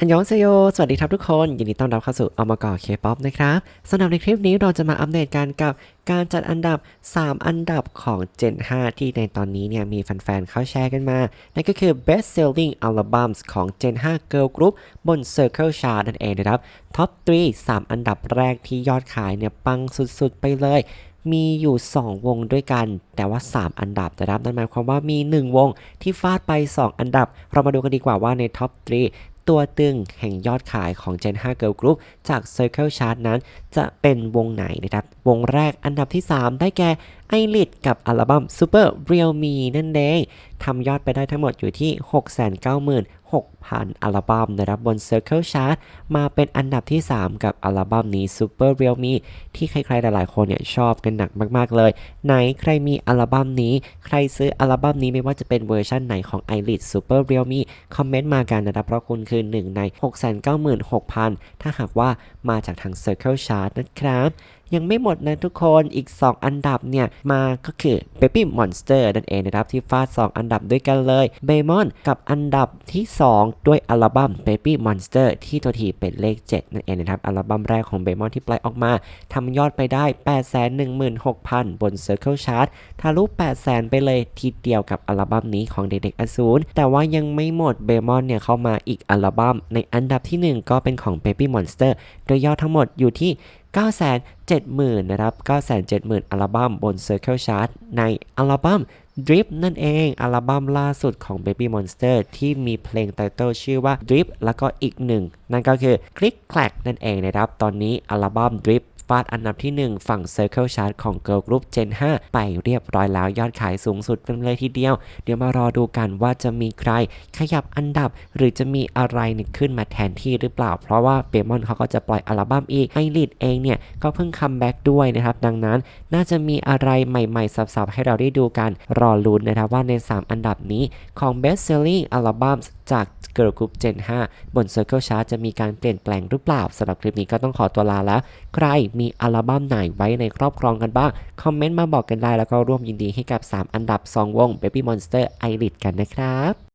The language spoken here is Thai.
อันยองเซโย สวัสดีครับทุกคน ยินดีต้อนรับเข้าสู่อมกอเคป๊อปนะครับสำหรับในคลิปนี้เราจะมาอัปเดตกันกับการจัดอันดับ 3 อันดับของ Gen 5 ที่ในตอนนี้เนี่ยมีแฟนๆ เข้าแชร์กันมา นั่นก็คือ Best Selling Albums ของ Gen 5 Girl Group บน Circle Chart นั่นเองนะครับท็อป3 3 อันดับแรกที่ยอดขายเนี่ยปังสุดๆ ไปเลย มีอยู่ 2 วงด้วยกัน แต่ว่า 3 อันดับนะครับนั่นหมายความว่ามี 1 วงที่ฟาดไป 2 อันดับ เรามาดูกันดีกว่าว่าในท็อป 3 ตัวตึงแห่งยอดขายของ Gen 5 Girl Group จาก Circle Chart นั้น จะเป็นวงไหนนะครับ วงแรกอันดับที่ 3 ได้แก่ไอริดกับอัลบั้ม Super Real Me นั่นเองทำยอดไปได้ทั้งหมดอยู่ที่ 6 9 8 0 6,000 อัลบั้มนะครับบน Circle Chart มาเป็นอันดับที่ 3 กับอัลบั้มนี้ Super Real Me ที่ใครๆ หลายๆ คนเนี่ยชอบกันหนักมากๆเลย ไหนใครมีอัลบั้มนี้ ใครซื้ออัลบั้มนี้ไม่ว่าจะเป็นเวอร์ชันไหนของ i l i t Super Real Me คอมเมนต์มากันนะครับ เพราะคุณคือหนึ่งใน 696,000 ถ้าหากว่ามาจากทาง Circle Chart นะครับยังไม่หมดนะทุกคนอีก 2 อันดับเนี่ยมาก็คือ Baby Monster นั่นเองนะครับที่ฟาด 2 อันดับด้วยกันเลย b a m o n กับอันดับที่ 2 ด้วยอัลบั้ม Baby Monster ที่ตัวทีเป็นเลข 7 นั่นเองนะครับอัลบั้มแรกของ b a m o n ที่ปล่อยออกมาทำยอดไปได้ 816,000 บน Circle Chart ทะลุ 800,000 ไปเลยทีเดียวกับอัลบั้มนี้ของเด็กๆอสูรแต่ว่ายังไม่หมด b a m o n เนี่ยเข้ามาอีกอัลบั้มในอันดับที่ 1 ก็เป็นของ Baby Monster โดยยอดทั้งหมดอยู่ที่970,000 นะครับ 970,000 อัลบั้มบน Circle Chart ในอัลบั้ม Drip นั่นเอง อัลบั้มล่าสุดของ Baby Monster ที่มีเพลงไตเติลชื่อว่า Drip แล้วก็อีกหนึ่ง นั่นก็คือ Click Clack นั่นเองนะครับ ตอนนี้อัลบั้ม Drip ฟาดอันดับที่ 1 ฝั่ง Circle Chart ของ Girl Group Gen 5 ไปเรียบร้อยแล้วยอดขายสูงสุดเป็นเลยทีเดียว เดี๋ยวมารอดูกันว่าจะมีใครขยับอันดับ หรือจะมีอะไรขึ้นมาแทนที่หรือเปล่า เพราะว่าเบมอนเขาก็จะปล่อยอัลบั้มอีกไอริดเองเนี่ยก็เพิ่งคัมแบ็กด้วยนะครับดังนั้นน่าจะมีอะไรใหม่ๆสับๆให้เราได้ดูกันรอลุ้นนะครับว่าใน 3 อันดับนี้ของ Best Selling Albums จาก Girl Group Gen 5 บน Circle Chart จะมีการเปลี่ยนแปลงหรือเปล่าสำหรับคลิปนี้ก็ต้องขอตัวลาแล้ว ใครมีอัลบั้มไหนไว้ในครอบครองกันบ้าง คอมเมนต์มาบอกกันได้แล้วก็ร่วมยินดีให้กับ 3 อันดับ 2 วง Baby Monster i r i d กันนะครับ